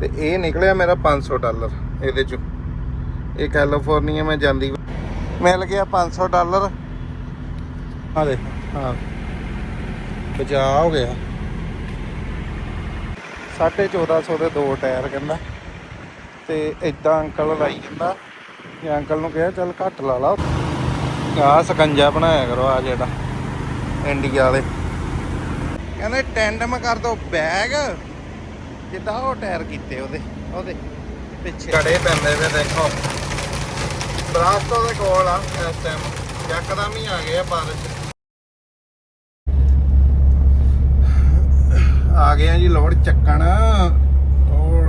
ਤੇ ਇਹ ਨਿਕਲਿਆ ਮੇਰਾ 500 ਡਾਲਰ ਇਹਦੇ ਚੋਂ। ਇਹ ਕੈਲੀਫੋਰਨੀਆ ਮੈਂ ਜਾਂਦੀ ਮਿਲ ਗਿਆ 500 ਡਾਲਰ। ਆ ਦੇ ਹਾਂ। ਬਚਾ ਹੋ ਗਿਆ। 1450 ਦੇ ਦੋ ਟਾਇਰ ਕਹਿੰਦਾ। ਤੇ ਇਦਾਂ ਅੰਕਲ ਲਾਈ ਜਾਂਦਾ। ਇਹ ਅੰਕਲ ਨੂੰ ਕਿਹਾ, ਚੱਲ ਘੱਟ ਲਾ ਲਾ। ਆ ਸਕੰਜਾ ਬਣਾਇਆ ਕਰੋ ਆ ਜਿਹੜਾ। ਇੰਡੀਆ ਵਾਲੇ। ਕਹਿੰਦੇ ਟੈਂਡਮ ਕਰ ਦੋ ਬੈਗ ਜਿੱਦਾਂ ਉਹ ਟਾਇਰ ਕੀਤੇ ਉਹਦੇ ਉਹਦੇ ਪਿੱਛੇ। ਘੜੇ ਪੈਂਦੇ ਵੇ ਦੇਖੋ। ਬਰਾਸਟੋ ਦੇ ਕੋਲ ਆ ਇਸ ਟਾਈਮ ਯਕਦਮ ਹੀ ਆ ਗਏ ਆ ਬਾਰਿਸ਼। ਆ ਗਏ ਆ ਜੀ ਲੋੜ ਚੱਕਣ ਲੋਡ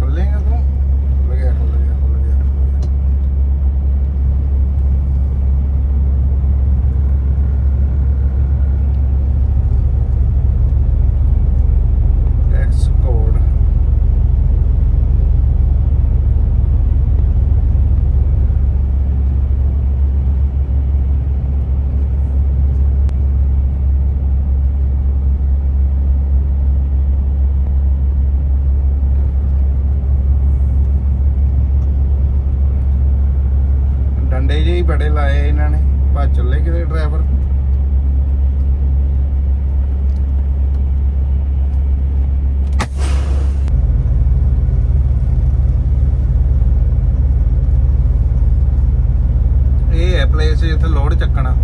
ਖੁੱਲੇਗਾ ਤੂੰ ਖੁੱਲ ਗਿਆ ਖੁੱਲ ਗਿਆ ਖੁੱਲ ਗਿਆ ਟੈਕਸ ਕੋਡ ਡੰਡੇ ਜਿਹੇ ਹੀ ਬੜੇ ਲਾਏ ਇਹਨਾਂ ਨੇ, ਭੱਜ ਚੱਲੇ ਕਿਤੇ ਡਰਾਈਵਰ ਇਹ ਹੈ ਪਲੇਸ ਜਿੱਥੇ ਲੋਡ ਚੱਕਣਾ।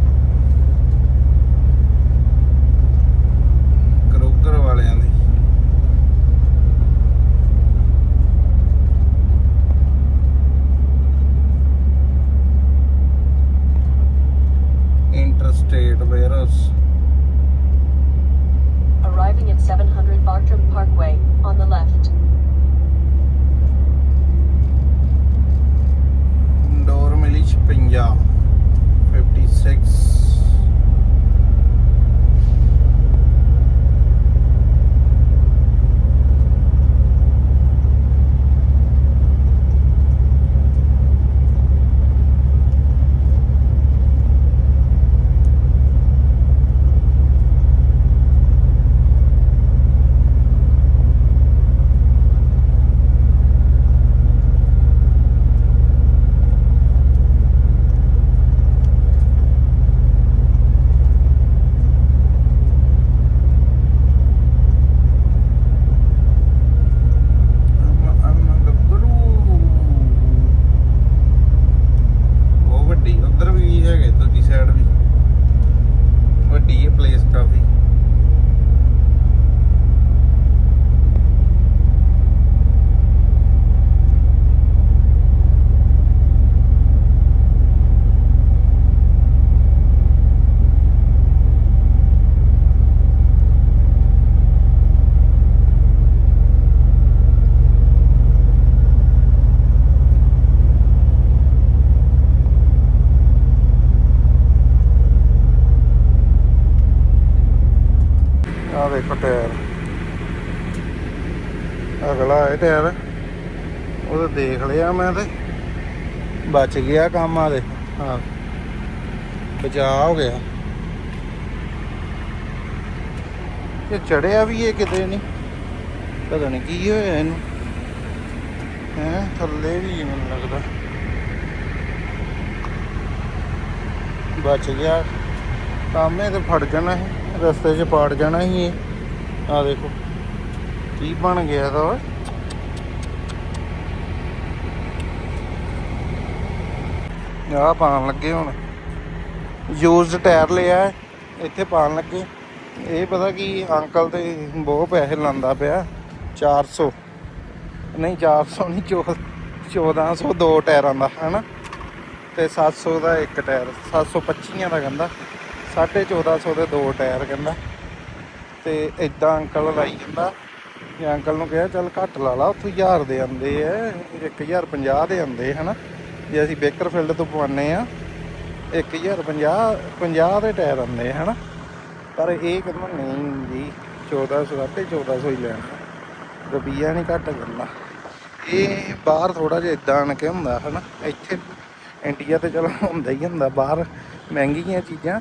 ਆ ਟਾਇਰ ਅਗਲਾ ਹੈ ਟਾਇਰ ਉਹ ਦੇਖ ਲਿਆ ਮੈਂ ਤੇ। ਬਚ ਗਿਆ ਕੰਮ ਆ ਦੇ। ਹਾਂ। ਬਚਾ ਹੋ ਗਿਆ। ਇਹ ਚੜਿਆ ਵੀ ਇਹ ਕਿਤੇ ਨਹੀਂ। ਪਤਾ ਨਹੀਂ ਕੀ ਹੋਇਆ ਇਹਨੂੰ। ਹੈ, ਥੱਲੇ ਵੀ ਮੈਨੂੰ ਲੱਗਦਾ। ਬਚ ਗਿਆ। ਸਾਹਮਣੇ ਤੇ ਫੜ ਜਾਣਾ ਹੈ ਰਸਤੇ 'ਚ ਪਾੜ ਜਾਣਾ ਹੀ ਇਹ। ਆ ਦੇਖੋ। ਕੀ ਬਣ ਗਿਆ ਤਾਂ ਓਏ? ਆ ਪਾਣ ਲੱਗੇ ਹੁਣ। ਯੂਜ਼ਡ ਟਾਇਰ ਲਿਆ ਇੱਥੇ ਪਾਣ ਲੱਗੇ। ਇਹ ਪਤਾ ਕੀ ਅੰਕਲ ਤੇ ਬਹੁਤ ਪੈਸੇ ਲਾਂਦਾ ਪਿਆ। 400 ਨਹੀਂ 400 ਨਹੀਂ 1400 ਦੋ ਟਾਇਰਾਂ ਦਾ, ਹਨਾ? ਤੇ 700 ਦਾ ਇੱਕ ਟਾਇਰ 725 ਦਾ ਕਹਿੰਦਾ। 1450 ਦੇ ਦੋ ਟਾਇਰ ਕਹਿੰਦਾ। ਤੇ ਇਦਾਂ ਅੰਕਲ ਲਾਈ ਜਾਂਦਾ। ਤੇ ਅੰਕਲ ਨੂੰ ਕਿਹਾ, ਚੱਲ ਘੱਟ ਲਾ ਲਾ, ਉੱਥੋਂ 1000 ਦੇ ਆਂਦੇ ਐ 1050 ਦੇ ਆਂਦੇ ਹਨਾ। ਜੇ ਅਸੀਂ ਬੇਕਰਫੀਲਡ ਤੋਂ ਪਵਾਨੇ ਆ 1050 50 ਦੇ ਟਾਇਰ ਆਂਦੇ ਹਨਾ। ਪਰ ਇਹ ਕਹਿੰਦਾ, ਨਹੀਂ ਜੀ 1400 ਤੇ 1400 ਹੀ ਲੈਣਾ। ਰੁਪਈਆ ਨਹੀਂ ਘੱਟ ਕਰਨਾ। ਇਹ ਬਾਹਰ ਥੋੜਾ ਜਿਹਾ ਇਦਾਂ ਆਣ ਕੇ ਹੁੰਦਾ ਹਨਾ। ਇੱਥੇ ਇੰਡੀਆ ਤੇ ਚਲੋ ਹੁੰਦਾ ਹੀ ਹੁੰਦਾ, ਬਾਹਰ ਮਹਿੰਗੀਆਂ ਚੀਜ਼ਾਂ।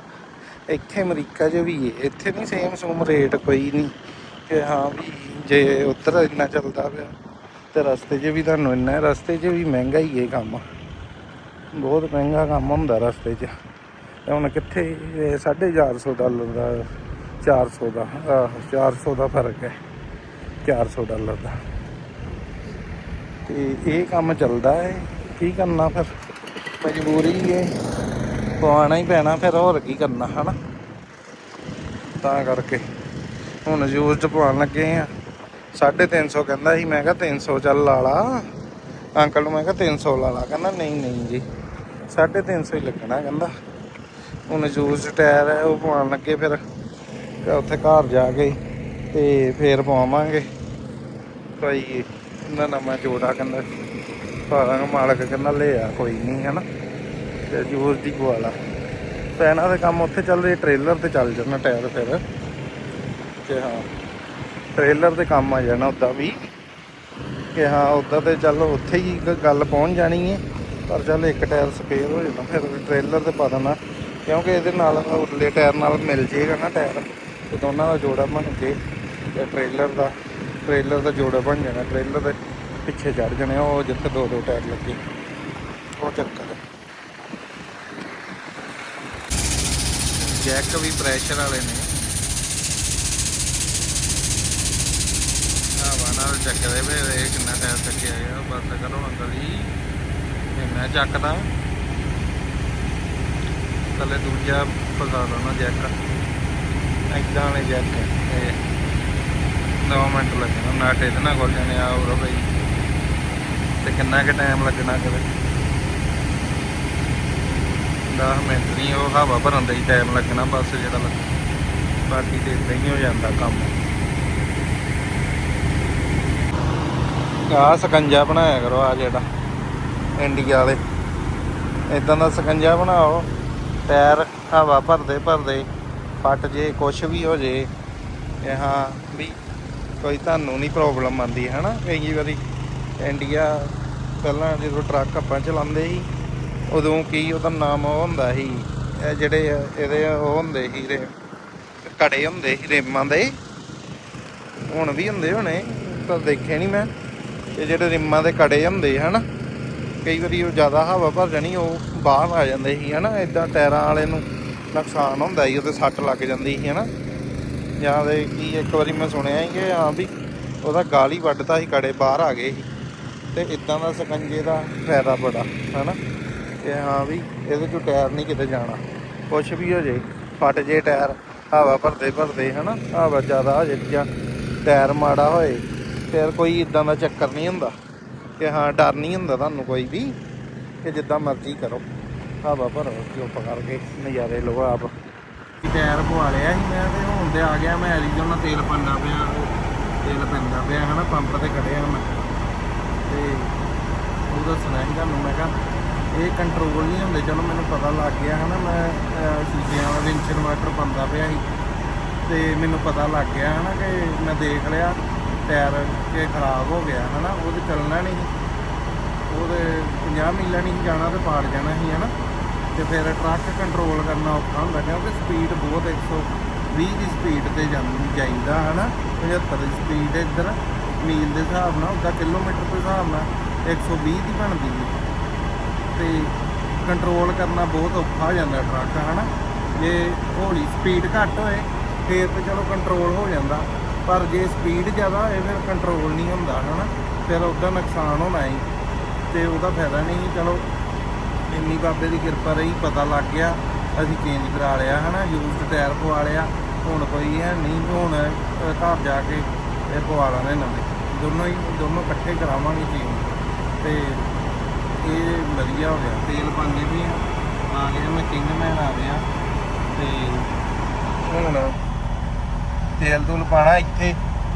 ਇੱਥੇ ਅਮਰੀਕਾ 'ਚ ਵੀ ਹੈ ਇੱਥੇ ਨਹੀਂ ਸੇਮ ਸੂਮ ਰੇਟ ਕੋਈ ਨਹੀਂ। ਕਿ ਹਾਂ ਵੀ ਜੇ ਉੱਧਰ ਇੰਨਾ ਚੱਲਦਾ ਪਿਆ, ਤੇ ਰਸਤੇ 'ਚ ਵੀ ਤੁਹਾਨੂੰ ਇੰਨਾ ਰਸਤੇ 'ਚ ਵੀ ਮਹਿੰਗਾ ਹੀ ਹੈ ਕੰਮ। ਬਹੁਤ ਮਹਿੰਗਾ ਕੰਮ ਹੁੰਦਾ ਰਸਤੇ 'ਚ। ਤੇ ਹੁਣ ਕਿੱਥੇ ਇਹ 450 ਡਾਲਰ ਦਾ 400 ਦਾ, ਆਹ 400 ਦਾ ਫ਼ਰਕ ਹੈ 400 ਡਾਲਰ ਦਾ। ਤੇ ਇਹ ਕੰਮ ਚੱਲਦਾ ਹੈ, ਕੀ ਕਰਨਾ ਫਿਰ? ਮਜਬੂਰੀ ਹੈ ਪਵਾਉਣਾ ਹੀ ਪੈਣਾ, ਫਿਰ ਹੋਰ ਕੀ ਕਰਨਾ, ਹਨਾ? ਤਾਂ ਕਰਕੇ। ਹੁਣ ਯੂਜ਼ਡ ਪਵਾਉਣ ਲੱਗੇ ਆ। 350 ਕਹਿੰਦਾ ਸੀ, ਮੈਂ ਕਿਹਾ 300 ਚੱਲ ਲਾ ਲਾ। ਅੰਕਲ ਨੂੰ ਮੈਂ ਕਿਹਾ 300 ਲਾ ਲਾ, ਕਹਿੰਦਾ ਨਹੀਂ ਨਹੀਂ ਜੀ। 350 ਹੀ ਲੱਗਣਾ, ਕਹਿੰਦਾ। ਹੁਣ ਯੂਜ਼ਡ ਟਾਇਰ ਹੈ ਉਹ ਪਵਾਉਣ ਲੱਗੇ ਫਿਰ। ਉੱਥੇ ਘਰ ਜਾ ਕੇ ਤੇ ਫੇਰ ਪਵਾਵਾਂਗੇ। ਭਾਈ, ਇਹਨਾਂ ਨਵਾਂ ਜੋੜਾ ਕਹਿੰਦਾ, ਭਾਰਾਂ ਮਾਲਕ ਕਹਿੰਦਾ ਲੈ ਆ ਕੋਈ ਨਹੀਂ, ਹਨਾ? ਤੇ ਯੂਜ਼ ਦੀ ਗਵਾਲਾ ਪੈਣਾ ਦੇ ਕੰਮ ਉੱਥੇ ਚੱਲ ਰਹੀ, ਟ੍ਰੇਲਰ ਤੇ ਚੱਲ ਜਾਣਾ ਟਾਇਰ ਫਿਰ। ਕਿ ਹਾਂ, ਟ੍ਰੇਲਰ ਤੇ ਕੰਮ ਆ ਜਾਣਾ ਉਦਾਂ ਵੀ। ਕਿ ਹਾਂ, ਉਦਾਂ ਤੇ ਚੱਲ ਉੱਥੇ ਹੀ ਗੱਲ ਪਹੁੰਚ ਜਾਣੀ ਹੈ ਪਰ ਚੱਲ ਇੱਕ ਟਾਇਰ ਸਪੇਅਰ ਹੋ ਜਾਣਾ, ਫਿਰ ਟ੍ਰੇਲਰ ਤੇ ਪਾ ਦੇਣਾ। ਕਿਉਂਕਿ ਇਹਦੇ ਨਾਲ ਉਰਲੇ ਟਾਇਰ ਨਾਲ ਮਿਲ ਜੇਗਾ ਨਾ ਟਾਇਰ, ਤੇ ਦੋਨਾਂ ਦਾ ਜੋੜਾ ਬਣ ਕੇ ਤੇ ਟ੍ਰੇਲਰ ਦਾ ਟ੍ਰੇਲਰ ਦਾ ਜੋੜਾ ਬਣ ਜਾਣਾ। ਟ੍ਰੇਲਰ ਦੇ ਪਿੱਛੇ ਚੜ ਜਾਣੇ ਉਹ ਜਿੱਥੇ ਦੋ ਦੋ ਟਾਇਰ ਲੱਗੇ। ਉਹ ਚੱਕਰ ਹੈ ਜੈਕ ਵੀ ਪ੍ਰੈਸ਼ਰ ਵਾਲੇ ਨੇ। ਹਵਾ ਨਾਲ ਚੱਕਦੇ ਵੇ ਇਹ ਕਿੰਨਾ ਟਾਇਰ ਚੱਕਿਆ ਗਿਆ, ਬਸ ਕਰੋ ਅੰਕਲ ਜੀ। ਇਹ ਮੈਂ ਚੱਕਦਾ। ਥੱਲੇ ਦੂਜਾ ਫਸਾ ਦੋ ਜੈਕ। ਏਦਾਂ ਵਾਲੇ ਜੈਕ ਇਹ 9 ਮਿੰਟ ਲੱਗਣਾ ਨਾਟ ਇਹਦੇ ਨਾਲ ਖੁੱਲ ਜਾਣੇ ਆ, ਹੋਰ ਬਈ। ਤੇ ਕਿੰਨਾ ਕੁ ਟਾਈਮ ਲੱਗਣਾ ਕਦੇ? 10 ਮਿੰਟ ਨਹੀਂ, ਉਹ ਹਵਾ ਭਰਨ ਦਾ ਹੀ ਟਾਈਮ ਲੱਗਣਾ, ਬਸ ਜਿਹੜਾ ਲੱਗ ਬਾਕੀ ਤੇ ਨਹੀਂ ਹੋ ਜਾਂਦਾ ਕੰਮ। ਆ ਸਕੰਜਾ ਬਣਾਇਆ ਕਰੋ ਆ ਜਿਹੜਾ ਇੰਡੀਆ ਵਾਲੇ। ਇਦਾਂ ਦਾ ਸਕੰਜਾ ਬਣਾਓ, ਟਾਇਰ ਹਵਾ ਭਰਦੇ ਭਰਦੇ ਫਟ ਜੇ, ਕੁਛ ਵੀ ਹੋ ਜੇ ਇਹ ਹਾਂ ਵੀ ਕੋਈ ਤੁਹਾਨੂੰ ਨਹੀਂ ਪ੍ਰੋਬਲਮ ਆਉਂਦੀ ਹੈ ਨਾ ਕਈ ਵਾਰੀ ਇੰਡੀਆ ਪਹਿਲਾਂ ਜਦੋਂ ਟਰੱਕ ਆਪਾਂ ਚਲਾਉਂਦੇ ਸੀ ਉਦੋਂ ਕੀ ਉਹਦਾ ਨਾਮ ਉਹ ਹੁੰਦਾ ਸੀ, ਇਹ ਜਿਹੜੇ ਇਹਦੇ ਉਹ ਹੁੰਦੇ ਸੀ ਰੇ ਕੜੇ ਹੁੰਦੇ ਸੀ ਰੇਮਾਂ ਦੇ। ਹੁਣ ਵੀ ਹੁੰਦੇ ਹੋਣੇ, ਪਰ ਦੇਖੇ ਨਹੀਂ ਮੈਂ। ਇਹ ਜਿਹੜੇ ਰਿੰਮਾਂ ਦੇ ਕੜੇ ਹੁੰਦੇ ਹਨਾ, ਕਈ ਵਾਰੀ ਉਹ ਜ਼ਿਆਦਾ ਹਵਾ ਭਰ ਜਾਣੀ, ਉਹ ਬਾਹਰ ਆ ਜਾਂਦੇ ਸੀ ਹਨਾ ਇਦਾਂ ਟਾਇਰਾਂ ਵਾਲੇ ਨੂੰ ਨੁਕਸਾਨ ਹੁੰਦਾ ਸੀ, ਉਹਦੇ ਸੱਟ ਲੱਗ ਜਾਂਦੀ ਸੀ ਹਨਾ। ਜਾਂ ਦੇ ਕੀ ਇੱਕ ਵਾਰੀ ਮੈਂ ਸੁਣਿਆ ਸੀ ਕਿ ਹਾਂ ਵੀ ਉਹਦਾ ਗਾਲ ਹੀ ਵੱਢਤਾ ਸੀ ਕੜੇ ਬਾਹਰ ਆ ਗਏ ਸੀ। ਤੇ ਇਦਾਂ ਦਾ ਸਕੰਜੇ ਦਾ ਫਾਇਦਾ ਬੜਾ, ਹਨਾ। ਕਿ ਹਾਂ ਵੀ ਇਹਦੇ ਚੋਂ ਟਾਇਰ ਨਹੀਂ ਕਿਤੇ ਜਾਣਾ। ਕੁਛ ਵੀ ਹੋ ਜੇ, ਫਟ ਜੇ ਟਾਇਰ, ਹਵਾ ਭਰਦੇ ਭਰਦੇ, ਹਨਾ, ਹਵਾ ਜ਼ਿਆਦਾ ਹੋ ਜੇ, ਜਾਂ ਟਾਇਰ ਮਾੜਾ ਹੋਏ, ਫਿਰ ਕੋਈ ਇਦਾਂ ਦਾ ਚੱਕਰ ਨਹੀਂ ਹੁੰਦਾ। ਕਿ ਹਾਂ, ਡਰ ਨਹੀਂ ਹੁੰਦਾ ਤੁਹਾਨੂੰ ਕੋਈ ਵੀ, ਕਿ ਜਿੱਦਾਂ ਮਰਜ਼ੀ ਕਰੋ। ਹਵਾ ਭਰੋ, ਚੁੱਪ ਕਰਕੇ, ਨਜ਼ਾਰੇ ਲਓ ਆਪ। ਟਾਇਰ ਪਵਾ ਲਿਆ ਸੀ ਮੈਂ, ਤੇ ਹੁਣ ਤੇ ਆ ਗਿਆ ਮੈਂ ਐਰੀਜ਼ੋਨਾ ਤੇਲ ਪੰਨਾ ਪਿਆ, ਤੇਲ ਪੈਂਦਾ ਪਿਆ, ਹਨਾ, ਪੰਪ ਤੇ ਖੜਿਆ ਮੈਂ। ਤੇ ਉਹ ਦੱਸਣਾ ਸੀ ਤੁਹਾਨੂੰ, ਮੈਂ ਕਿਹਾ ਇਹ ਕੰਟਰੋਲ ਨਹੀਂ ਹੁੰਦੇ। ਚਲੋ ਮੈਨੂੰ ਪਤਾ ਲੱਗ ਗਿਆ ਹਨਾ ਮੈਂ ਅਹ, ਸ਼ੀਸ਼ਿਆਂ ਵਾਲਾ ਰਿੰਚ ਇਨਵਰਟਰ ਬੰਦਾ ਪਿਆ ਸੀ। ਤੇ ਮੈਨੂੰ ਪਤਾ ਲੱਗ ਗਿਆ ਹਨਾ ਕਿ ਮੈਂ ਦੇਖ ਲਿਆ ਟਾਇਰ ਕਿ ਖਰਾਬ ਹੋ ਗਿਆ ਹਨਾ ਉਹਦੇ ਚੱਲਣਾ ਨਹੀਂ ਉਹਦੇ 50 ਮੀਲਾਂ ਨਹੀਂ ਜਾਣਾ ਤੇ ਪਾੜ ਜਾਣਾ ਸੀ ਹਨਾ। ਤੇ ਫਿਰ ਟਰੱਕ ਕੰਟਰੋਲ ਕਰਨਾ ਔਖਾ ਹੁੰਦਾ ਕਿਉਂਕਿ ਸਪੀਡ ਬਹੁਤ 120 ਦੀ ਸਪੀਡ ਤੇ ਜਾਂਦੀ ਜਾਈਦਾ ਹਨਾ। 75 ਦੀ ਸਪੀਡ ਇੱਧਰ ਮੀਲ ਦੇ ਹਿਸਾਬ ਨਾਲ ਉਹਦਾ ਕਿਲੋਮੀਟਰ ਦੇ ਹਿਸਾਬ ਨਾਲ 120 ਦੀ ਬਣਦੀ ਹੈ ਤੇ ਕੰਟਰੋਲ ਕਰਨਾ ਬਹੁਤ ਔਖਾ ਹੋ ਜਾਂਦਾ ਟਰੱਕ ਹਨਾ? ਜੇ ਹੌਲੀ ਸਪੀਡ ਘੱਟ ਹੋਏ, ਫੇਰ ਤੇ ਚਲੋ ਕੰਟਰੋਲ ਹੋ ਜਾਂਦਾ। ਪਰ ਜੇ ਸਪੀਡ ਜ਼ਿਆਦਾ ਹੋਏ, ਫਿਰ ਕੰਟਰੋਲ ਨਹੀਂ ਹੁੰਦਾ, ਹਨਾ? ਫਿਰ ਉਹਦਾ ਨੁਕਸਾਨ ਹੋਣਾ ਹੈ। ਤੇ ਉਹਦਾ ਫਾਇਦਾ ਨਹੀਂ, ਚਲੋ, ਇੰਨੀ ਬਾਬੇ ਦੀ ਕਿਰਪਾ ਰਹੀ, ਪਤਾ ਲੱਗ ਗਿਆ। ਅਸੀਂ ਚੇਂਜ ਕਰਾ ਲਿਆ, ਹਨਾ? ਯੂਜ਼ਡ ਟਾਇਰ ਪਵਾ ਲਿਆ। ਹੁਣ ਕੋਈ ਹੈ ਨਹੀਂ, ਹੁਣ ਘਰ ਜਾ ਕੇ ਇਹ ਪਵਾ ਲਾਂਗੇ ਨਵੇਂ। ਦੋਨੋਂ ਹੀ, ਦੋਨੋਂ ਇਕੱਠੇ ਕਰਾਵਾਂਗੇ ਚੇਂਜ ਤੇ ਇਹ ਵਧੀਆ ਹੋ ਗਿਆ। ਤੇਲ ਪਾਉਂਦੇ ਵੀ ਆ। ਗਿਆ ਮੈਂ ਕਿੰਗਮੈਨ ਆ ਗਿਆ। ਤੇ ਹੁਣ ਤੇਲ ਤੂਲ ਪਾਣਾ ਇੱਥੇ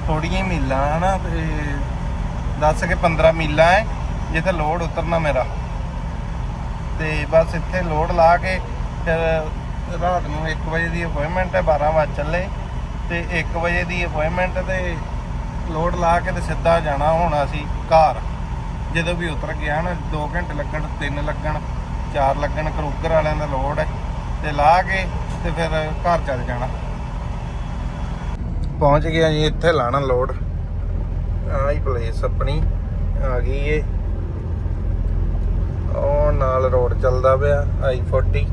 ਥੋੜੀਆਂ ਮੀਲਾਂ, ਹਨਾ? ਤੇ ਦੱਸ ਕੇ 15 ਮੀਲਾਂ ਹੈ ਜਿੱਥੇ ਲੋਡ ਉਤਰਨਾ ਮੇਰਾ। ਤੇ ਬਸ ਇੱਥੇ ਲੋਡ ਲਾ ਕੇ ਫਿਰ ਰਾਤ ਨੂੰ 1 ਵਜੇ ਦੀ ਅਪਾਇੰਟਮੈਂਟ ਹੈ 12 ਵਜੇ ਚੱਲੇ। ਤੇ 1 ਵਜੇ ਦੀ ਅਪਾਇੰਟਮੈਂਟ ਤੇ ਲੋਡ ਲਾ ਕੇ ਤੇ ਸਿੱਧਾ ਜਾਣਾ ਹੁਣ ਅਸੀਂ ਘਰ। ਜਦੋਂ ਵੀ ਉਤਰ ਗਿਆ ਨਾ 2 ਘੰਟੇ ਲੱਗਣ 3 ਲੱਗਣ 4 ਲੱਗਣ ਕਰੂਗਰ ਵਾਲਿਆਂ ਦਾ ਲੋਡ ਹੈ ਤੇ ਲਾ ਕੇ ਤੇ ਫਿਰ ਘਰ ਚੱਲ ਜਾਣਾ। ਪਹੁੰਚ ਗਿਆ ਜੀ, ਇੱਥੇ ਲਾਣਾ ਲੋਡ। ਆਹ ਪਲੇਸ ਆਪਣੀ, ਆ ਗਈ ਏ। ਉਹ ਨਾਲ ਰੋਡ ਚੱਲਦਾ ਪਿਆ ਆਈ 40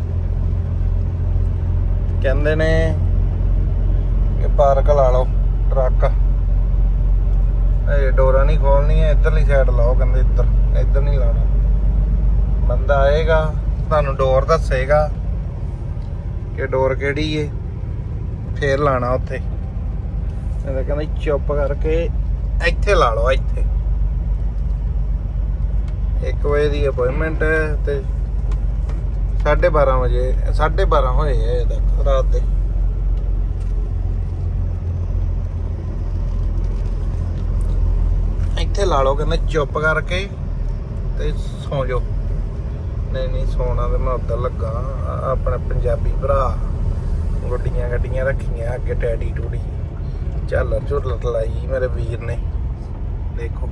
ਕਹਿੰਦੇ ਨੇ ਕਿ ਪਾਰਕ ਲਾ ਲਓ, ਟਰੱਕ। ਇਹ ਡੋਰਾ ਨਹੀਂ ਖੋਲਣੀਆਂ, ਇੱਧਰਲੀ ਸਾਈਡ ਲਾਓ ਕਹਿੰਦੇ ਇੱਧਰ ਇੱਧਰ ਨਹੀਂ ਲਾਉਣਾ। ਬੰਦਾ ਆਏਗਾ, ਤੁਹਾਨੂੰ ਡੋਰ ਦੱਸੇਗਾ ਕਿ ਡੋਰ ਕਿਹੜੀ ਏ, ਫੇਰ ਲਾਣਾ ਉੱਥੇ। ਇਹ ਕਹਿੰਦਾ ਚੁੱਪ ਕਰਕੇ ਇੱਥੇ ਲਾ ਲਓ, ਇੱਥੇ। 1 ਵਜੇ ਦੀ ਅਪਾਇੰਟਮੈਂਟ ਹੈ ਤੇ 12:30 ਵਜੇ 12:30 ਹੋਏ ਆ ਤੱਕ, ਰਾਤ ਦੇ। ਇੱਥੇ ਲਾ ਲਓ ਕਹਿੰਦਾ ਚੁੱਪ ਕਰਕੇ ਤੇ ਸੌ ਜਾਓ। ਨਹੀਂ ਨਹੀਂ, ਸੌਣਾ ਤੇ ਮੈਂ ਉੱਧਰ ਲੱਗਾ। ਆ- ਪੰਜਾਬੀ ਭਰਾ ਗੱਡੀਆਂ ਗੱਡੀਆਂ ਰੱਖੀਆਂ ਅੱਗੇ ਟੈਡੀ ਟੂੜੀ ਝਾਲਰ ਝੁਲਰ ਲਾਈ ਮੇਰੇ ਵੀਰ ਨੇ। ਦੇਖੋ।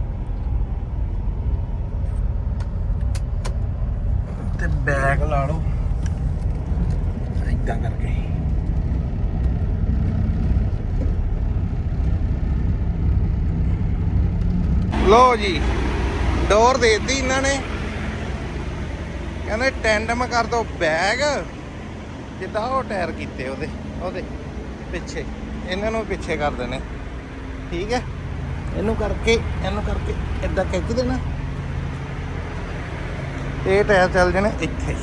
ਤੇ ਬੈਗ ਲਾ ਲਓ। ਇਦਾਂ ਕਰਕੇ। ਲੋ ਜੀ ਡੋਰ ਦੇ ਦਿੱਤੀ ਇਹਨਾਂ ਨੇ। ਕਹਿੰਦੇ ਟੈਂਡਮ ਕਰ ਦੋ ਬੈਗ ਜਿੱਦਾਂ ਉਹ ਟਾਇਰ ਕੀਤੇ ਉਹਦੇ ਉਹਦੇ ਪਿੱਛੇ। ਇਹਨਾਂ ਨੂੰ ਪਿੱਛੇ ਕਰ ਦੇਣੇ। ਠੀਕ ਹੈ? ਇਹਨੂੰ ਕਰਕੇ ਇਹਨੂੰ ਕਰਕੇ ਇਦਾਂ ਖਿੱਚ ਦੇਣਾ। ਇਹ ਟਾਇਰ ਚੱਲ ਜਾਣੇ ਇੱਥੇ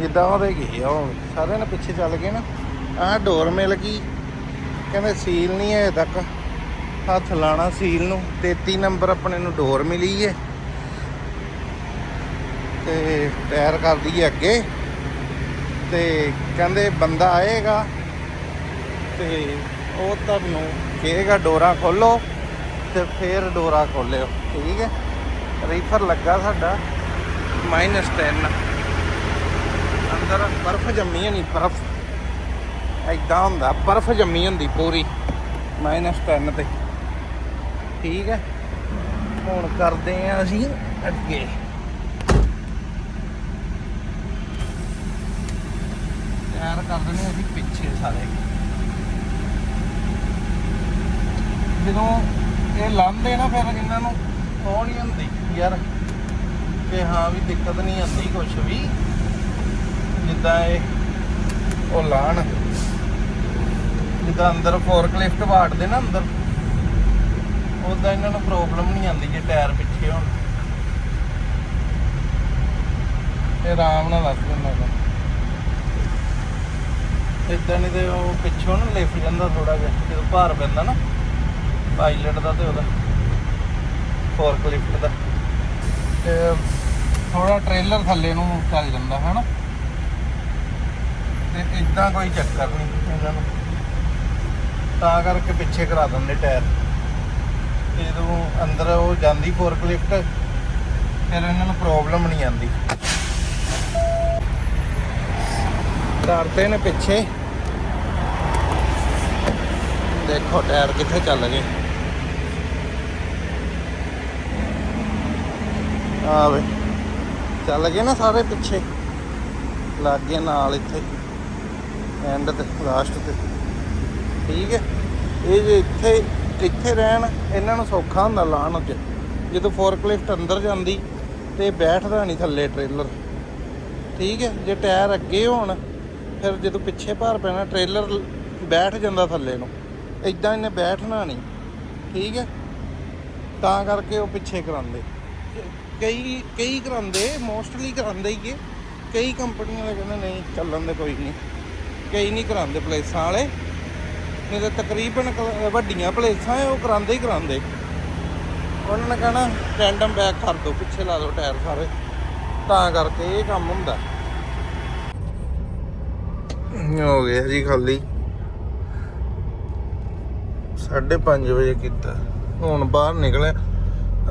ਜਿੱਦਾਂ ਉਹਦੇ ਗਏ ਉਹ ਸਾਰੇ ਨੇ ਪਿੱਛੇ ਚੱਲ ਗਏ ਨਾ। ਆਹ ਡੋਰ ਮਿਲ ਗਈ। ਕਹਿੰਦੇ ਸੀਲ ਨਹੀਂ ਹੈ ਅਜੇ ਤੱਕ। ਹੱਥ ਲਾਣਾ ਸੀਲ ਨੂੰ। 33 ਨੰਬਰ ਆਪਣੇ ਨੂੰ ਡੋਰ ਮਿਲੀ ਹੈ ਤੇ ਟਾਇਰ ਕਰ ਦਈਏ ਅੱਗੇ। ਤੇ ਕਹਿੰਦੇ ਬੰਦਾ ਆਏਗਾ। ਤੇ ਉਹ ਤੁਹਾਨੂੰ ਕਹੇਗਾ, ਡੋਰਾ ਖੋਲੋ ਤੇ ਫੇਰ ਡੋਰਾ ਖੋਲਿਓ। ਠੀਕ ਹੈ ਰੀਫਰ ਲੱਗਾ ਸਾਡਾ। ਮਾਈਨਸ 10 ਅੰਦਰ ਬਰਫ਼ ਜੰਮੀ ਨਹੀਂ ਬਰਫ਼। ਐਦਾਂ ਹੁੰਦਾ, ਬਰਫ਼ ਜੰਮੀ ਹੁੰਦੀ ਪੂਰੀ। ਮਾਈਨਸ 10 ਤੇ। ਠੀਕ ਹੈ। ਹੁਣ ਕਰਦੇ ਆ ਅਸੀਂ ਅੱਗੇ। ਤਿਆਰ ਕਰ ਦਿੰਦੇ ਅਸੀਂ ਪਿੱਛੇ ਸਾਰੇ। ਜਦੋਂ ਇਹ ਲਾਂਦੇ ਨਾ ਫਿਰ ਇਹਨਾਂ ਨੂੰ ਉਹ ਨਹੀਂ ਹੁੰਦੀ ਯਾਰ ਕਿ ਹਾਂ ਵੀ ਦਿੱਕਤ ਨਹੀਂ ਆਉਂਦੀ ਕੁਝ ਵੀ। ਜਿੱਦਾਂ ਇਹ ਉਹ ਲਾਣ। ਜਿੱਦਾਂ ਅੰਦਰ ਫੋਰਕ ਲਿਫਟ ਵਾੜਦੇ ਨਾ ਅੰਦਰ। ਉਦਾਂ ਇਹਨਾਂ ਨੂੰ ਪ੍ਰੋਬਲਮ ਨਹੀਂ ਆਉਂਦੀ ਜੇ ਟਾਇਰ ਪਿੱਛੇ ਹੋਣ। ਇਹ ਆਰਾਮ ਨਾਲ ਲੱਗ ਜਾਂਦਾ ਗਾ ਇਦਾਂ ਨਹੀਂ ਤੇ ਉਹ ਪਿੱਛੋਂ ਨਾ ਲਿਫਟ ਜਾਂਦਾ ਥੋੜਾ ਜਿਹਾ, ਜਦੋਂ ਭਾਰ ਪੈਂਦਾ ਨਾ ਪਾਇਲਟ ਦਾ ਤੇ ਉਹਦਾ ਫੋਰਕਲਿਫਟ ਦਾ। ਤੇ ਥੋੜਾ ਟ੍ਰੇਲਰ ਥੱਲੇ ਨੂੰ ਚੱਲ ਜਾਂਦਾ ਹੈ ਨਾ ਤੇ ਇਦਾਂ ਕੋਈ ਚੱਕਰ ਨਹੀਂ ਇਹਨਾਂ ਨੂੰ। ਤਾਂ ਕਰਕੇ ਪਿੱਛੇ ਕਰਾ ਦਿੰਦੇ ਟਾਇਰ। ਜਦੋਂ ਅੰਦਰ ਉਹ ਜਾਂਦੀ ਫੋਰਕਲਿਫਟ ਫਿਰ ਇਹਨਾਂ ਨੂੰ ਪ੍ਰੋਬਲਮ ਨਹੀਂ ਆਉਂਦੀ। ਕਰਤੇ ਨੇ ਪਿੱਛੇ। ਦੇਖੋ, ਟਾਇਰ ਕਿੱਥੇ ਚੱਲ ਗਏ। ਆ ਵੇ, ਚੱਲ ਗਏ ਨਾ ਸਾਰੇ ਪਿੱਛੇ। ਲੱਗ ਗਏ ਨਾਲ ਇੱਥੇ ਐਂਡ ਤੇ ਲਾਸਟ ਤੇ। ਠੀਕ ਹੈ। ਇਹ ਜੇ ਇੱਥੇ ਇੱਥੇ ਰਹਿਣ ਇਹਨਾਂ ਨੂੰ ਸੌਖਾ ਹੁੰਦਾ ਲਾਣ ਚ। ਜਦੋਂ ਫੋਰਕਲਿਫਟ ਅੰਦਰ ਜਾਂਦੀ ਤੇ ਬੈਠਦਾ ਨਹੀਂ ਥੱਲੇ ਟ੍ਰੇਲਰ ਠੀਕ ਹੈ, ਜੇ ਟਾਇਰ ਅੱਗੇ ਹੋਣ, ਫਿਰ ਜਦੋਂ ਪਿੱਛੇ ਭਾਰ ਪੈਣਾ ਟ੍ਰੇਲਰ ਬੈਠ ਜਾਂਦਾ ਥੱਲੇ ਨੂੰ। ਇਦਾਂ ਇਹਨੇ ਬੈਠਣਾ ਨਹੀਂ ਠੀਕ ਹੈ, ਤਾਂ ਕਰਕੇ ਉਹ ਪਿੱਛੇ ਕਰਾਉਂਦੇ। ਕਈ ਕਈ ਕਰਾਉਂਦੇ ਮੋਸਟਲੀ ਕਰਾਉਂਦੇ ਹੀ ਹੈ ਕਈ ਕੰਪਨੀਆਂ ਦੇ ਕਹਿੰਦੇ, ਨਹੀਂ, ਚੱਲਣ ਦੇ ਕੋਈ ਨਹੀਂ ਕਈ ਨਹੀਂ ਕਰਾਉਂਦੇ ਪਲੇਸਾਂ ਵਾਲੇ। ਨਹੀਂ ਤਾਂ ਤਕਰੀਬਨ ਵੱਡੀਆਂ ਪਲੇਸਾਂ ਹੈ ਉਹ ਕਰਾਉਂਦੇ ਹੀ ਕਰਾਉਂਦੇ। ਉਹਨਾਂ ਨੇ ਕਹਿਣਾ ਰੈਂਡਮ ਬੈਕ ਕਰ ਦਿਓ ਪਿੱਛੇ ਲਾ ਦਿਓ ਟਾਇਰ ਸਾਰੇ। ਤਾਂ ਕਰਕੇ ਇਹ ਕੰਮ ਹੁੰਦਾ। ਹੋ ਗਿਆ ਜੀ ਖਾਲੀ। 5:30 ਵਜੇ ਕੀਤਾ। ਹੁਣ ਬਾਹਰ ਨਿਕਲਿਆ।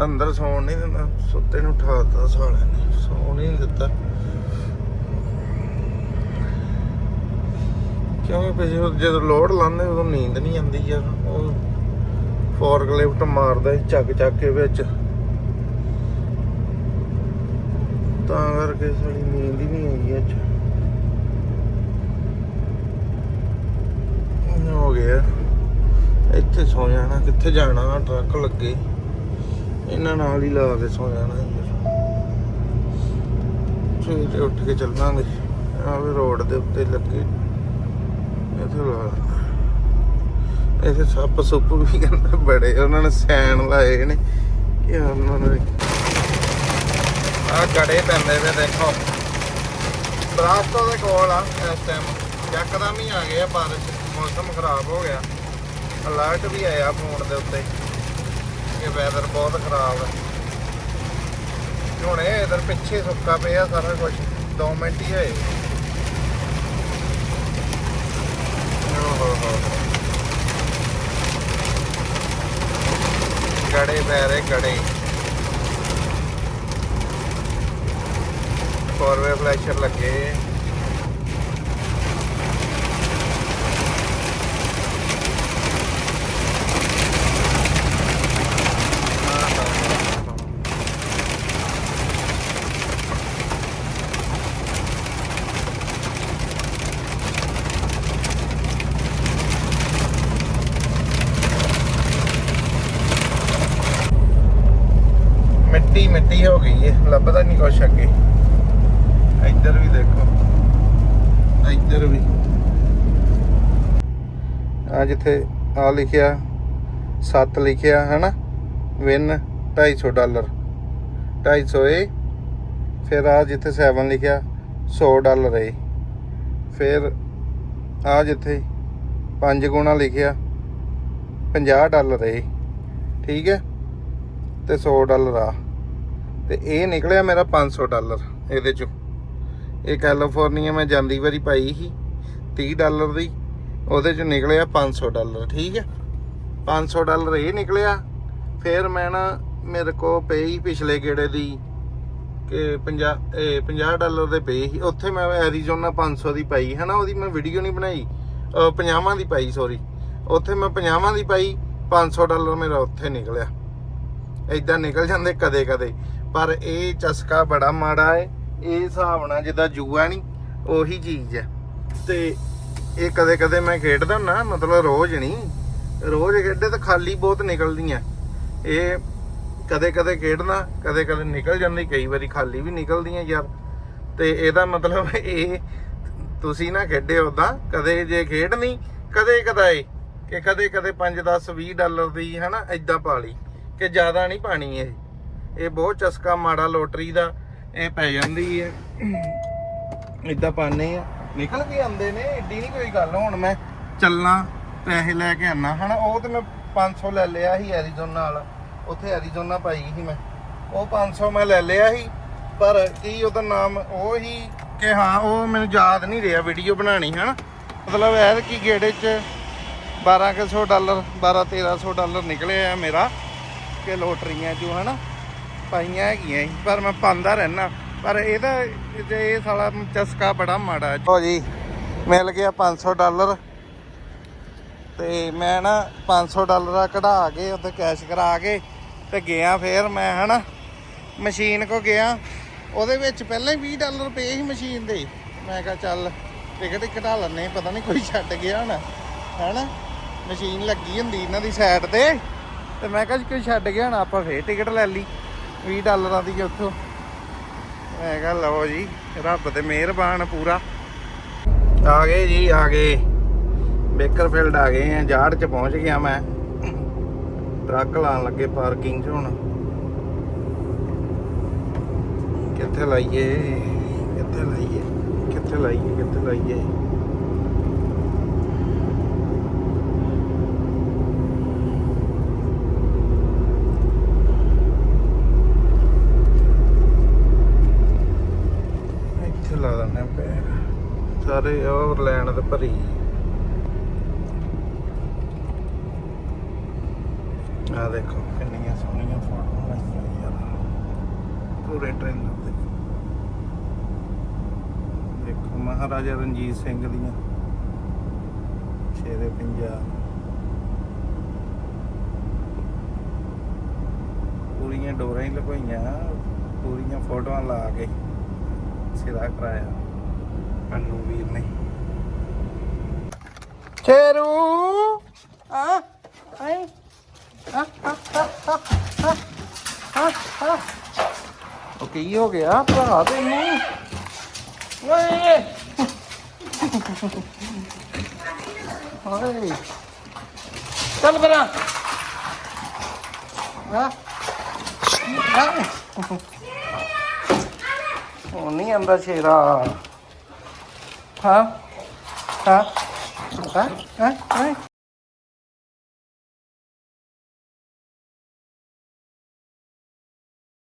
ਅੰਦਰ ਸੌਣ ਨਹੀਂ ਦਿੰਦਾ। ਸੁੱਤੇ ਨੂੰ ਉਠਾਤਾ ਸਾਲੇ ਨੇ। ਸੌਣ ਹੀ ਨਹੀਂ ਦਿੱਤਾ। ਕਿਉਂਕਿ ਪਿਛੇ ਜਦੋਂ ਲੋਡ ਲਾਉਂਦੇ ਉਦੋਂ ਨੀਂਦ ਨਹੀਂ ਆਉਂਦੀ ਯਾਰ ਉਹ ਫੋਰਕਲਿਫਟ ਮਾਰਦਾ ਸੀ ਚੱਕ ਚੱਕ ਕੇ ਵਿੱਚ। ਤਾਂ ਕਰਕੇ ਸਾਡੀ ਨੀਂਦ ਹੀ ਨਹੀਂ ਆਈ ਅੱਜ। ਹੋ ਗਿਆ। ਇੱਥੇ ਸੌ ਜਾਣਾ, ਕਿੱਥੇ ਜਾਣਾ? ਟਰੱਕ ਲੱਗੇ। ਇਹਨਾਂ ਨਾਲ ਹੀ ਲਾ ਕੇ ਸੌ ਜਾਣਾ ਯਾਰ ਸਵੇਰੇ ਉੱਠ ਕੇ ਚੱਲਾਂਗੇ। ਆਵੇ ਰੋਡ ਦੇ ਉੱਤੇ ਲੱਗੇ। ਇੱਥੇ ਲਾ ਸੱਪ ਸੁੱਪ ਵੀ ਕਹਿੰਦੇ ਬੜੇ ਉਹਨਾਂ ਨੇ ਸੈਨ ਲਾਏ ਨੇ। ਕਿ ਉਹਨਾਂ ਨੇ? ਆ ਗੜੇ ਪੈਂਦੇ ਵੇ ਦੇਖੋ। ਬਰਾਸਟੋ ਦੇ ਕੋਲ ਆ ਇਸ ਟਾਈਮ ਯਕਦਮ ਹੀ ਆ ਗਏ ਬਾਰਿਸ਼, ਮੌਸਮ ਖਰਾਬ ਹੋ ਗਿਆ। ਅਲਰਟ ਵੀ ਆਇਆ ਫੋਨ ਦੇ ਉੱਤੇ ਕਿ ਵੈਦਰ ਬਹੁਤ ਖਰਾਬ ਹੈ ਹੁਣੇ ਇਧਰ ਪਿੱਛੇ ਸੁੱਕਾ ਪਿਆ ਸਾਰਾ ਕੁਝ 2 ਮਿੰਟ ਹੀ ਹੋਏ ਓਹ ਹੋ ਹੋ ਗੜੇ ਪੈ ਰਹੇ ਗੜੇ। ਫੋਰਵੇ ਫਲੈਸ਼ਰ ਲੱਗੇ ਮਿੱਟੀ ਮਿੱਟੀ ਹੋ ਗਈ ਹੈ ਲੱਭਦਾ ਨਹੀਂ ਕੁਛ ਅੱਗੇ। ਇੱਧਰ ਵੀ ਦੇਖੋ। ਇੱਧਰ ਵੀ। ਆ ਜਿੱਥੇ ਆ ਲਿਖਿਆ 7 ਲਿਖਿਆ, ਹਨਾ? Win 250 dollar. 250 ਏ ਫਿਰ ਆ ਜਿੱਥੇ 7 ਲਿਖਿਆ 100 ਡਾਲਰ ਏ ਫਿਰ ਆ ਜਿੱਥੇ 5 ਗੁਣਾ ਲਿਖਿਆ 50 ਡਾਲਰ ਏ ਠੀਕ ਹੈ? ਤੇ 100 ਡਾਲਰ ਆ। ਤੇ ਇਹ ਨਿਕਲਿਆ ਮੇਰਾ 500 ਡਾਲਰ ਇਹਦੇ ਚੋਂ। ਇਹ ਕੈਲੀਫੋਰਨੀਆ ਮੈਂ ਜਾਂਦੀ ਵਾਰੀ ਪਾਈ ਸੀ 30 ਡਾਲਰ ਦੀ, ਉਹਦੇ ਚੋਂ ਨਿਕਲਿਆ 500 ਡਾਲਰ, ਠੀਕ ਹੈ? 500 ਡਾਲਰ ਇਹ ਨਿਕਲਿਆ, ਫਿਰ ਮੈਂ ਨਾ ਮੇਰੇ ਕੋ ਪਈ ਪਿਛਲੇ ਗੇੜੇ ਦੀ ਕਿ 50 ਇਹ 50 ਡਾਲਰ ਦੇ ਪਏ ਸੀ। ਉੱਥੇ ਮੈਂ ਐਰੀਜ਼ੋਨਾ 500 ਦੀ ਪਾਈ ਹੈ ਨਾ ਉਹਦੀ ਮੈਂ ਵੀਡੀਓ ਨਹੀਂ ਬਣਾਈ। 50 ਦੀ ਪਾਈ ਸੌਰੀ ਉੱਥੇ ਮੈਂ 50 ਦੀ ਪਾਈ 500 ਡਾਲਰ ਮੇਰਾ ਉੱਥੇ ਨਿਕਲਿਆ। ਇਦਾਂ ਨਿਕਲ ਜਾਂਦੇ ਕਦੇ ਕਦੇ ਪਰ ਇਹ ਚਸਕਾ ਬੜਾ ਮਾੜਾ ਹੈ ਇਹ ਹਿਸਾਬ ਨਾਲ ਜਿੱਦਾਂ ਜੂਆ ਨਹੀਂ ਉਹੀ ਚੀਜ਼ ਹੈ। ਤੇ ਇਹ ਕਦੇ ਕਦੇ ਮੈਂ ਖੇਡਦਾ ਨਾ ਮਤਲਬ ਰੋਜ਼ ਨਹੀਂ ਰੋਜ਼ ਖੇਡੇ ਤਾਂ ਖਾਲੀ ਬਹੁਤ ਨਿਕਲਦੀਆਂ। ਇਹ ਕਦੇ ਕਦੇ ਖੇਡਣਾ, ਕਦੇ ਕਦੇ ਨਿਕਲ ਜਾਂਦੀ, ਕਈ ਵਾਰੀ ਖਾਲੀ ਵੀ ਨਿਕਲਦੀਆਂ ਯਾਰ। ਤੇ ਇਹਦਾ ਮਤਲਬ ਇਹ, ਤੁਸੀਂ ਨਾ ਖੇਡੇ ਉਦਾਂ ਕਦੇ ਜੇ ਖੇਡਣੀ, ਕਦੇ ਕਦਾਏ ਕਿ ਕਦੇ ਕਦੇ 5 10 20 ਡਾਲਰ ਦੀ ਹਨਾ ਇਦਾਂ ਪਾ ਲਈ, ਕਿ ਜ਼ਿਆਦਾ ਨਹੀਂ ਪਾਣੀ ਇਹ। ਇਹ ਬਹੁਤ ਚਸਕਾ ਮਾੜਾ ਲੋਟਰੀ ਦਾ, ਇਹ ਪੈ ਜਾਂਦੀ ਹੈ। ਇਦਾਂ ਪਾਣੇ ਆ ਨਿਕਲ ਕੇ ਆਉਂਦੇ ਨੇ, ਏਡੀ ਨਹੀਂ ਕੋਈ ਗੱਲ, ਹੁਣ ਮੈਂ ਚੱਲਾਂ, ਪੈਸੇ ਲੈ ਕੇ ਆਣਾ ਹਨਾ? ਉਹ ਤੇ ਮੈਂ 500 ਲੈ ਲਿਆ ਸੀ ਐਰੀਜ਼ੋਨਾ ਵਾਲਾ ਉੱਥੇ ਐਰੀਜ਼ੋਨਾ ਪਾਈ ਸੀ ਮੈਂ। ਉਹ 500 ਮੈਂ ਲੈ ਲਿਆ ਸੀ, ਪਰ ਕੀ ਉਹਦਾ ਨਾਮ, ਉਹ ਹੀ ਕਿ ਹਾਂ, ਉਹ ਮੈਨੂੰ ਯਾਦ ਨਹੀਂ ਰਿਹਾ ਵੀਡੀਓ ਬਣਾਣੀ ਹਨਾ? ਮਤਲਬ ਐ ਕਿ ਗੇੜੇ 'ਚ 1200 ਡਾਲਰ 12 1300 ਡਾਲਰ ਨਿਕਲਿਆ ਆ ਮੇਰਾ, ਕਿ ਲੋਟਰੀਆਂ ਚੋਂ, ਹਨਾ? ਪਾਈਆਂ ਹੈਗੀਆਂ ਸੀ, ਪਰ ਮੈਂ ਪਾਉਂਦਾ ਰਹਿਣਾ ਪਰ ਇਹਦਾ ਜੇ ਇਹ ਸਾਲਾ ਚਸਕਾ ਬੜਾ ਮਾੜਾ ਹੈ ਜੀ ਮਿਲ ਗਿਆ 500 ਡਾਲਰ। ਤੇ ਮੈਂ ਨਾ 500 ਡਾਲਰ ਆ ਕਢਾ ਕੇ ਉੱਥੇ ਕੈਸ਼ ਕਰਾ ਕੇ ਤੇ ਗਿਆ ਫੇਰ ਮੈਂ ਹਨਾ। ਮਸ਼ੀਨ ਕੋ ਗਿਆ। ਉਹਦੇ ਵਿੱਚ ਪਹਿਲਾਂ ਹੀ 20 ਡਾਲਰ ਪਏ ਸੀ ਮਸ਼ੀਨ ਦੇ। ਮੈਂ ਕਿਹਾ ਚੱਲ ਟਿਕਟ ਹੀ ਕਢਾ ਲੈਣੇ ਪਤਾ ਨਹੀਂ ਕੋਈ ਛੱਡ ਗਿਆ ਹੋਣਾ ਹਨਾ। ਮਸ਼ੀਨ ਲੱਗੀ ਹੁੰਦੀ ਇਹਨਾਂ ਦੀ ਸਾਈਡ ਤੇ। ਤੇ ਮੈਂ ਕਿਹਾ ਜੀ ਕੋਈ ਛੱਡ ਗਿਆ ਹੋਣਾ ਆਪਾਂ ਫੇਰ ਟਿਕਟ ਲੈ ਲਈ। 20 ਡਾਲਰਾਂ ਦੀ ਉੱਥੋਂ। ਮੈਂ ਕਿਹਾ ਲਓ ਜੀ, ਰੱਬ ਤੇ ਮਿਹਰਬਾਨ ਪੂਰਾ। ਆ ਗਏ ਜੀ, ਆ ਗਏ। ਬੇਕਰਫੀਲਡ ਆ ਗਏ ਆ ਜਾੜ ਚ ਪਹੁੰਚ ਗਿਆ ਮੈਂ। ਟਰੱਕ ਲਾਣ ਲੱਗੇ ਪਾਰਕਿੰਗ 'ਚ ਹੁਣ। ਕਿੱਥੇ ਲਾਈਏ ਕਿੱਥੇ ਲਾਈਏ ਕਿੱਥੇ ਲਾਈਏ ਕਿੱਥੇ ਲਾਈਏ ਇੱਥੇ ਲਾ ਦਿੰਦੇ ਆ ਪੈਰ ਸਾਰੇ ਓਵਰਲੈਂਡ ਤੇ ਭਰੀ। ਆ ਦੇਖੋ ਕਿੰਨੀਆਂ ਸੋਹਣੀਆਂ ਫੋਟੋਆਂ ਲਾਈਆਂ ਯਾਰ। ਪੂਰੇ ਟ੍ਰੇਲਰ ਤੇ ਦੇਖੋ ਮਹਾਰਾਜਾ ਰਣਜੀਤ ਸਿੰਘ ਦੀਆਂ। ਸ਼ੇਰੇ ਪੰਜਾਬ। ਪੂਰੀਆਂ ਡੋਰਾਂ ਹੀ ਲਗਾਈਆਂ ਪੂਰੀਆਂ ਫੋਟੋਆਂ ਲਾ ਕੇ ਸਿਰਾ ਕਰਾਇਆ। ਕੰਨੂ ਵੀਰ ਨੇ ਸ਼ੇਰੂ ਆ ਆਏ ਆ ਆ ਆ ਆ ਉਹ ਕੀ ਹੋ ਗਿਆ ਭਰਾ ਤੈਨੂੰ? ਓਏ। ਓਏ ਚੱਲ ਬਰਾ ਆ ਆ ਉਹ ਨਹੀਂ ਆਂਦਾ ਸ਼ੇਰਾ ਹਾਂ ਹਾਂ ਹਾਂ ਹਾਂ